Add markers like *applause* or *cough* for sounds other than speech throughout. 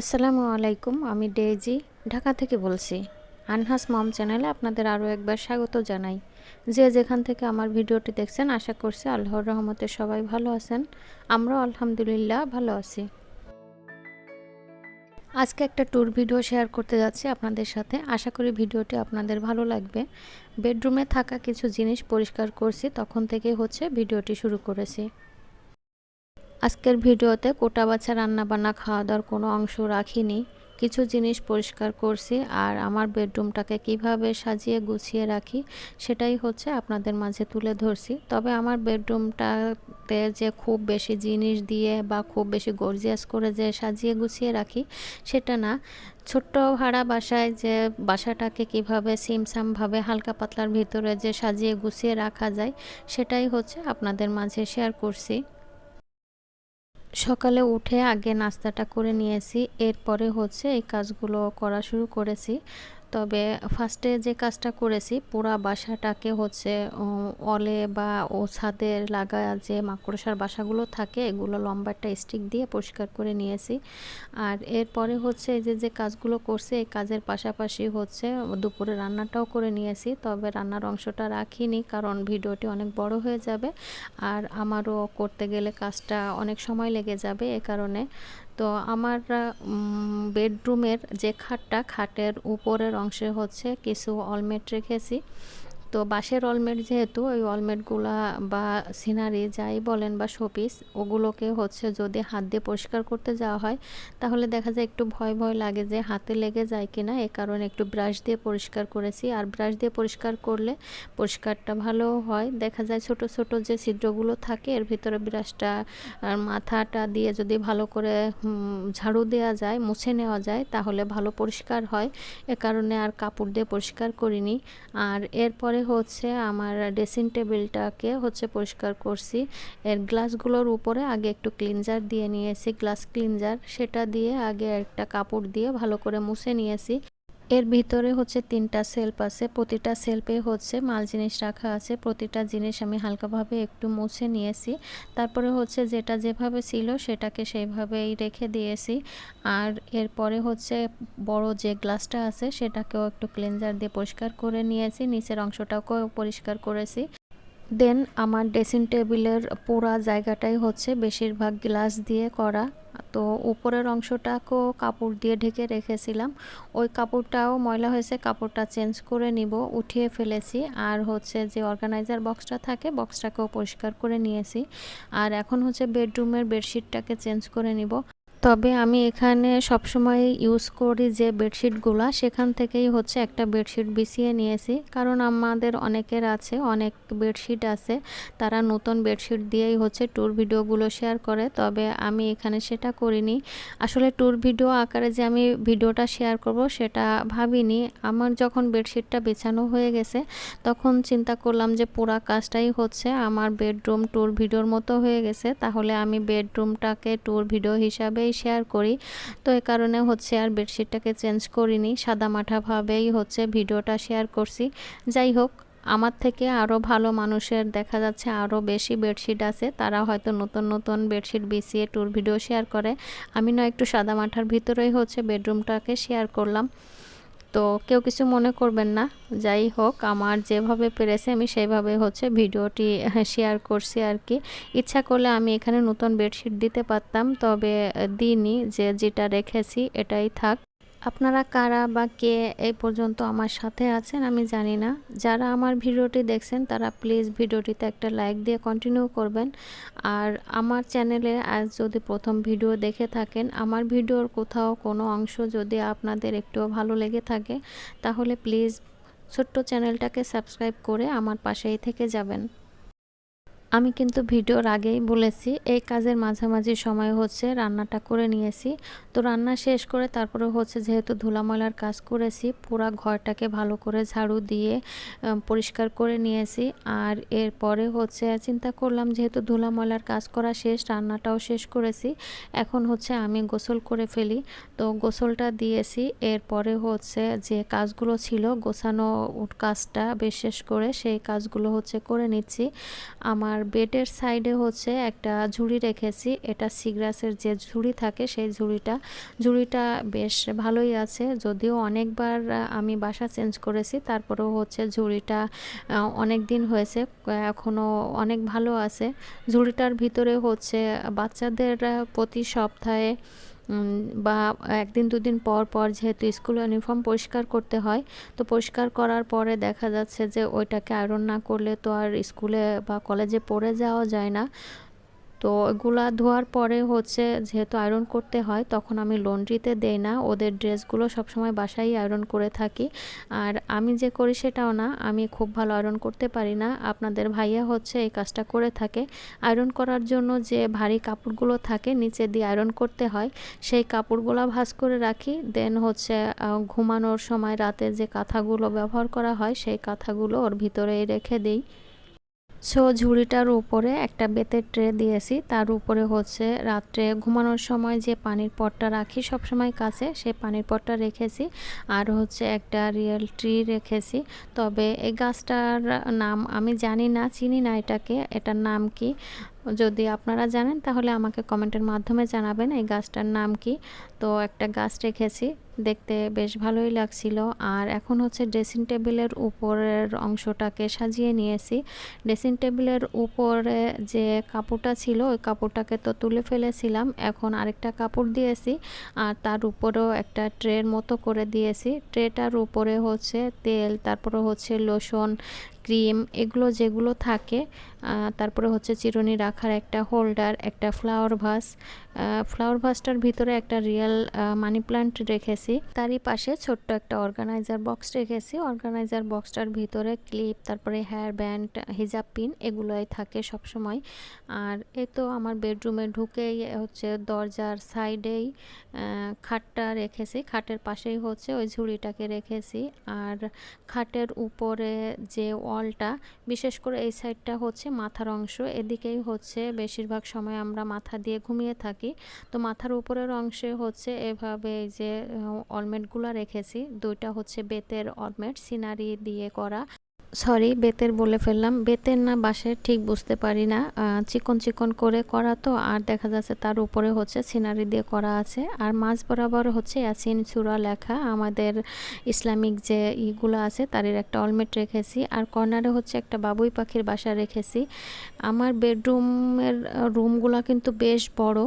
আসসালামু আলাইকুম, আমি ডেইজি, ঢাকা থেকে বলছি। আনহাস মম চ্যানেলে আপনাদের আরও একবার স্বাগত জানাই। যে যেখান থেকে আমার ভিডিওটি দেখছেন, আশা করছি আল্লাহর রহমতে সবাই ভালো আছেন। আমরাও আলহামদুলিল্লাহ ভালো আছি। আজকে একটা ট্যুর ভিডিও শেয়ার করতে যাচ্ছি আপনাদের সাথে। আশা করি ভিডিওটি আপনাদের ভালো লাগবে। বেডরুমে থাকা কিছু জিনিস পরিষ্কার করছি, তখন থেকে হচ্ছে ভিডিওটি শুরু করেছি। আজকের ভিডিওতে কোটা বাছা রান্নাবান্না খাওয়া দাওয়ার কোনো অংশ রাখিনি। কিছু জিনিস পরিষ্কার করছি আর আমার বেডরুমটাকে কীভাবে সাজিয়ে গুছিয়ে রাখি সেটাই হচ্ছে আপনাদের মাঝে তুলে ধরছি। তবে আমার বেডরুমটাতে যে খুব বেশি জিনিস দিয়ে বা খুব বেশি গর্জিয়াস করে যে সাজিয়ে গুছিয়ে রাখি সেটা না। ছোট্ট ভাড়া বাসায় যে বাসাটাকে কীভাবে সিমসামভাবে হালকা পাতলার ভিতরে যে সাজিয়ে গুছিয়ে রাখা যায় সেটাই হচ্ছে আপনাদের মাঝে শেয়ার করছি। সকালে উঠে আগে নাস্তাটা করে নিয়েছি। এরপরে হচ্ছে এই কাজগুলো করা শুরু করেছি। তবে ফার্স্টে যে কাজটা করেছি, পুরা বাসাটাকে হচ্ছে অলে বা ও ছাদে লাগা যে মাকড়সার বাসাগুলো থাকে, এগুলো লম্বা একটা স্টিক দিয়ে পরিষ্কার করে নিয়েছি। আর এরপরে হচ্ছে এই যে যে কাজগুলো করছে, এই কাজের পাশাপাশি হচ্ছে দুপুরে রান্নাটাও করে নিয়েছি, তবে রান্নার অংশটা রাখিনি কারণ ভিডিওটি অনেক বড় হয়ে যাবে। আর আমারও করতে গেলে কাজটা অনেক সময় লেগে যাবে, এ কারণে তো আমার বেডরুমের যে খাটটা খাটের উপরের অংশে হচ্ছে কিছু অলমেট রেখেছি তো বাঁশের অলমেট যেহেতু, ওই অলমেটগুলা বা সিনারি যাই বলেন বা শোপিস ওগুলোকে হচ্ছে যদি হাত দিয়ে পরিষ্কার করতে যাওয়া হয়, তাহলে দেখা যায় একটু ভয় ভয় লাগে যে হাতে লেগে যায় কিনা। এ কারণে একটু ব্রাশ দিয়ে পরিষ্কার করেছি। আর ব্রাশ দিয়ে পরিষ্কার করলে পরিষ্কারটা ভালো হয়। দেখা যায় ছোট ছোট যে ছিদ্রগুলো থাকে, এর ভিতরে ব্রাশটা আর মাথাটা দিয়ে যদি ভালো করে ঝাড়ু দেওয়া যায়, মুছে নেওয়া যায়, তাহলে ভালো পরিষ্কার হয়। এ কারণে আর কাপড় দিয়ে পরিষ্কার করিনি। আর এরপরে হচ্ছে আমার ড্রেসিং টেবিলটাকে হচ্ছে পরিষ্কার করছি। এর গ্লাসগুলোর উপরে আগে একটু ক্লিনজার দিয়ে নিয়েছি। গ্লাস ক্লিনজার সেটা দিয়ে আগে একটা কাপড় দিয়ে ভালো করে মুছে নিয়েছি। এর ভিতরে হচ্ছে তিনটা সেলফ আছে, প্রতিটা সেলফে হচ্ছে মাল জিনিস রাখা আছে, প্রতিটা জিনিস আমি হালকাভাবে একটু মুছে নিয়েছি। তারপরে হচ্ছে যেটা যেভাবে ছিল সেটাকে সেইভাবেই রেখে দিয়েছি। আর এরপরে হচ্ছে বড় যে গ্লাসটা আছে সেটাকেও একটু ক্লিনজার দিয়ে পরিষ্কার করে নিয়েছি, নিচের অংশটাকেও পরিষ্কার করেছি। দেন আমার ড্রেসিং টেবিলের পুরা জায়গাটাই হচ্ছে বেশিরভাগ গ্লাস দিয়ে করা। তো উপরের অংশটাকেও কাপড় দিয়ে ঢেকে রেখেছিলাম। ওই কাপড়টাও ময়লা হয়েছে, কাপড়টা চেঞ্জ করে নিব, উঠিয়ে ফেলেছি। আর হচ্ছে যে অর্গানাইজার বক্সটা থাকে, বক্সটাকেও পরিষ্কার করে নিয়েছি। আর এখন হচ্ছে বেডরুমের বেডশিটটাকে চেঞ্জ করে নিব। তবে আমি এখানে সবসময় ইউজ করি যে বেডশিটগুলো সেখান থেকেই হচ্ছে একটা বেডশিট বিছিয়ে নিয়েছি। কারণ আমাদের অনেকের আছে, অনেক বেডশিট আছে। তারা নতুন বেডশিট দিয়েই হচ্ছে ট্যুর ভিডিওগুলো শেয়ার করে। তবে আমি এখানে সেটা করিনি। আসলে ট্যুর ভিডিও আকারে যে আমি ভিডিওটা শেয়ার করব সেটা ভাবিনি। আমার যখন বেডশিটটা বেছানো হয়ে গেছে, তখন চিন্তা করলাম যে পুরা কাজটাই হচ্ছে আমার বেডরুম ট্যুর ভিডিওর মতো হয়ে গেছে। তাহলে আমি বেডরুমটাকে ট্যুর ভিডিও হিসাবেই শেয়ার করি। তো এ কারণে হচ্ছে আর বেডশিটটাকে চেঞ্জ করিনি। সাদা মাঠাভাবেই হচ্ছে ভিডিওটা শেয়ার করছি। যাই হোক, আমার থেকে আরও ভালো মানুষের দেখা যাচ্ছে আরও বেশি বেডশিট আছে। তারা হয়তো নতুন নতুন বেডশিট বিছিয়ে ট্যুর ভিডিও শেয়ার করে। আমি না একটু সাদা মাঠার ভিতরেই হচ্ছে বেডরুমটাকে শেয়ার করলাম। তো কেউ কিছু মনে করবেন না। যাই হোক, আমার যেভাবে পেরেছে আমি সেইভাবে হচ্ছে ভিডিওটি *laughs* শেয়ার করছি আর কি ইচ্ছা করলে আমি এখানে নতুন বেডশিট দিতে পারতাম, তবে দিইনি যে যেটা রেখেছি এটাই থাক। আপনারা কারা বা কে এই পর্যন্ত আমার সাথে আছেন আমি জানি না। যারা আমার ভিডিওটি দেখছেন, তারা প্লিজ ভিডিওটিতে একটা লাইক দিয়ে কন্টিনিউ করবেন। আর আমার চ্যানেলে আজ যদি প্রথম ভিডিও দেখে থাকেন, আমার ভিডিওর কোথাও কোনো অংশ যদি আপনাদের একটুও ভালো লেগে থাকে, তাহলে প্লিজ ছোট্ট চ্যানেলটাকে সাবস্ক্রাইব করে আমার পাশেই থেকে যাবেন। আমি কিন্তু ভিডিওর আগেই বলেছি, এই কাজের মাঝামাঝি সময় হচ্ছে রান্নাটা করে নিয়েছি। তো রান্না শেষ করে তারপরে হচ্ছে যেহেতু ধুলাময়লার কাজ করেছি, পুরা ঘরটাকে ভালো করে ঝাড়ু দিয়ে পরিষ্কার করে নিয়েছি। আর এরপরে হচ্ছে চিন্তা করলাম যেহেতু ধুলাময়লার কাজ করা শেষ, রান্নাটাও শেষ করেছি, এখন হচ্ছে আমি গোসল করে ফেলি। তো গোসলটা দিয়েছি এরপরে হচ্ছে যে কাজগুলো ছিল, গোছানো কাজটা বিশেষ করে সেই কাজগুলো হচ্ছে করে নিচ্ছি। আমার বেডের সাইডে হচ্ছে একটা ঝুড়ি রেখেছি। এটা সিগ্রাসের যে ঝুড়ি থাকে সেই ঝুড়িটা। ঝুড়িটা বেশ ভালোই আছে। যদিও অনেকবার আমি বাসা চেঞ্জ করেছি, তারপরেও হচ্ছে ঝুড়িটা অনেক দিন হয়েছে এখনও অনেক ভালো আছে। ঝুড়িটার ভিতরে হচ্ছে বাচ্চাদের প্রতি সপ্তাহে বা একদিন দুদিন পর পর যেহেতু স্কুল ইউনিফর্ম পরিষ্কার করতে হয়, তো পরিষ্কার করার পরে দেখা যাচ্ছে যে ওইটাকে আয়রন না করলে তো আর স্কুলে বা কলেজে পড়ে যাওয়া যায় না। তো এগুলা ধোয়ার পরে হচ্ছে যেহেতু আয়রন করতে হয়, তখন আমি লন্ড্রিতে দেই না। ওদের ড্রেসগুলো সবসময় বাসায় আয়রন করে থাকি। আর আমি যে করি সেটাও না, আমি খুব ভালো আয়রন করতে পারি না। আপনাদের ভাইয়া হচ্ছে এই কাজটা করে থাকে। আয়রন করার জন্য যে ভারী কাপড়গুলো থাকে, নিচে দিয়ে আয়রন করতে হয়, সেই কাপড়গুলো ভাজ করে রাখি। দেন হচ্ছে ঘুমানোর সময় রাতে যে কাঁথাগুলো ব্যবহার করা হয়, সেই কাঁথাগুলো ওর ভিতরেই রেখে দিই। সো ঝুড়িটার উপরে একটা বেতের ট্রে দিয়েছি। তার উপরে হচ্ছে রাত্রে ঘুমানোর সময় যে পানির পটটা রাখি সবসময় কাছে, সেই পানির পটটা রেখেছি। আর হচ্ছে একটা রিয়েল ট্রি রেখেছি। তবে এই গাছটার নাম আমি জানি না, চিনি না এটাকে। এটার নাম কি? যদি আপনারা জানেন, তাহলে আমাকে কমেন্টের মাধ্যমে জানাবেন এই গাছটার নাম কি। তো একটা গাছ রেখেছি, দেখতে বেশ ভালোই লাগছিল। আর এখন হচ্ছে ড্রেসিং টেবিলের উপরের অংশটাকে সাজিয়ে নিয়েছি। ড্রেসিং টেবিলের উপরে যে কাপড়টা ছিল, ওই কাপড়টাকে তো তুলে ফেলেছিলাম। এখন আরেকটা কাপড় দিয়েছি, আর তার উপরেও একটা ট্রের মতো করে দিয়েছি। ট্রেটার উপরে হচ্ছে তেল, তারপরে হচ্ছে লোশন ক্রিম, এগুলো যেগুলো থাকে তারপরে হচ্ছে চিরুনি রাখার একটা হোল্ডার, একটা ফ্লাওয়ার ভাস ফ্লাওয়ার ভাসটার ভিতরে একটা রিয়েল মানি প্লান্ট রেখেছি। তারই পাশে ছোট্ট একটা অর্গানাইজার বক্স রেখেছি। অর্গানাইজার বক্সটার ভিতরে ক্লিপ, তারপরে হেয়ার ব্যান্ড, হিজাব পিন, এগুলোই থাকে সব সময় আর এই তো আমার বেডরুমে ঢুকেই হচ্ছে দরজার সাইডেই খাটটা রেখেছি। খাটের পাশেই হচ্ছে ওই ঝুড়িটাকে রেখেছি। আর খাটের উপরে যে ওয়ালটা বিশেষ করে এই সাইডটা হচ্ছে মাথার অংশ। এদিকেই হচ্ছে বেশিরভাগ সময় আমরা মাথা দিয়ে ঘুমিয়ে থাকি। তো মাথার উপরের অংশে হচ্ছে এভাবে এই যে অলমেটগুলো রেখেছি। দুইটা হচ্ছে বেতের অলমেট, সিনারি দিয়ে করা। সরি বেতের বলে ফেললাম। বেতের না বাসে ঠিক বুঝতে পারি না। চিকন চিকন করে করা তো, আর দেখা যাচ্ছে তার উপরে হচ্ছে সিনারি দিয়ে করা আছে। আর মাঝ বরাবর হচ্ছে অ্যাসিন সুরা লেখা। আমাদের ইসলামিক যে ইগুলো আছে তাদের একটা অলমেট রেখেছি। আর কর্নারে হচ্ছে একটা বাবুই পাখির বাসা রেখেছি। আমার বেডরুমের রুমগুলো কিন্তু বেশ বড়।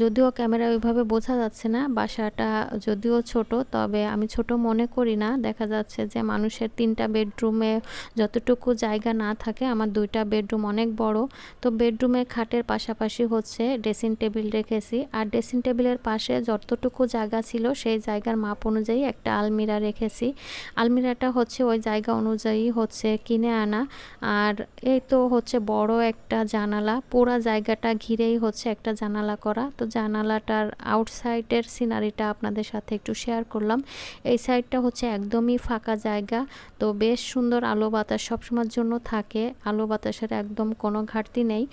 যদিও ক্যামেরা ওইভাবে বোঝা যাচ্ছে না বাসাটা যদিও ছোট, তবে আমি ছোট মনে করি না। দেখা যাচ্ছে যে মানুষের তিনটা বেডরুমে যতটুকু জায়গা না থাকে, আমার দুইটা বেডরুম অনেক বড়। তো বেডরুমের খাটের পাশাপাশি হচ্ছে ড্রেসিং টেবিল রেখেছি। আর ড্রেসিং টেবিলের পাশে যতটুকু জায়গা ছিল, সেই জায়গার মাপ অনুযায়ী একটা আলমিরা রেখেছি। আলমিরাটা হচ্ছে ওই জায়গা অনুযায়ী হচ্ছে কিনে আনা। আর এই তো হচ্ছে বড় একটা জানালা, পুরা জায়গাটা ঘিরেই হচ্ছে একটা জানালা করা। তো জানালাটার আউটসাইডের সিনারিটা আপনাদের সাথে একটু শেয়ার করলাম। এই সাইডটা হচ্ছে একদমই ফাঁকা জায়গা। তো বেশ সুন্দর আলো বাতাস সবসময়ের জন্য থাকে। আলো বাতাসের একদম কোনো ঘাটতি নেই।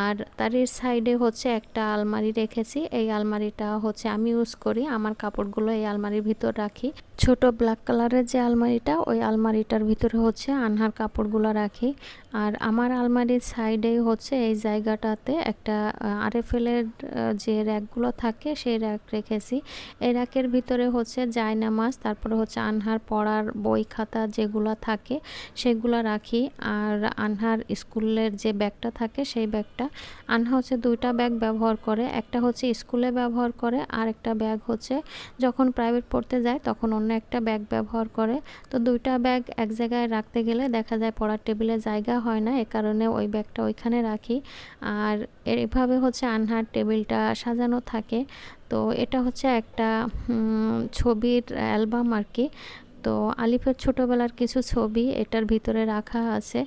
আর তার সাইডে হচ্ছে একটা আলমারি রেখেছি। এই আলমারিটা হচ্ছে আমি ইউজ করি। আমার কাপড়গুলো এই আলমারির ভিতর রাখি। ছোট ব্ল্যাক কালারের যে আলমারিটা, ওই আলমারিটার ভিতরে হচ্ছে আনহার কাপড়গুলো রাখি। আর আমার আলমারির সাইডেই হচ্ছে এই জায়গাটাতে একটা আরএফএলের যে র্যাকগুলো থাকে, সেই র্যাক রেখেছি। এই র্যাকের ভিতরে হচ্ছে জায়নামাজ তারপরে হচ্ছে আনহার পড়ার বই খাতা যেগুলো থাকে, সেগুলো রাখি। আর আনহার স্কুলের যে ব্যাগটা থাকে, সেই ব্যাগটা, আনহা হচ্ছে দুইটা ব্যাগ ব্যবহার করে। একটা হচ্ছে স্কুলে ব্যবহার করে আর একটা ব্যাগ হচ্ছে যখন প্রাইভেট পড়তে যায়, তখন অন্য একটা ব্যাগ ব্যবহার করে। তো দুইটা ব্যাগ এক জায়গায় রাখতে গেলে দেখা যায় পড়ার টেবিলে জায়গা হয় না, এ কারণে ওই ব্যাগটা ওইখানে রাখি। আর এভাবে হচ্ছে আনহার টেবিলটা সাজানো থাকে। তো এটা হচ্ছে একটা ছবির অ্যালবাম আর কি। তো আলিফের ছোটোবেলার কিছু ছবি এটার ভিতরে রাখা আছে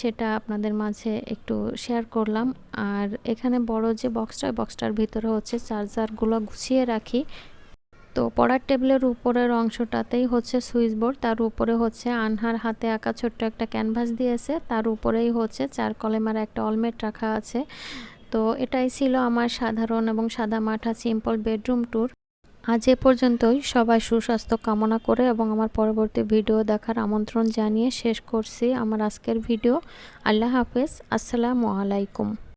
সেটা আপনাদের মাঝে একটু শেয়ার করলাম। আর এখানে বড় যে বক্সটা বক্সটার ভিতরে হচ্ছে চার্জারগুলো গুছিয়ে রাখি। তো পড়ার টেবিলের উপরের অংশটাতেই হচ্ছে সুইচ বোর্ড, তার উপরে হচ্ছে আনহার হাতে আঁকা ছোট্ট একটা ক্যানভাস দিয়েছে, তার উপরেই হচ্ছে চার কলেমার একটা অলমেট রাখা আছে। তো এটাই ছিল আমার সাধারণ এবং সাদা মাঠা সিম্পল বেডরুম ট্যুর আজ এ পর্যন্তই, সবাই সুস্বাস্থ্য কামনা করে এবং আমার পরবর্তী ভিডিও দেখার আমন্ত্রণ জানিয়ে শেষ করছি আমার আজকের ভিডিও। আল্লাহ হাফেজ, আসসালামু আলাইকুম।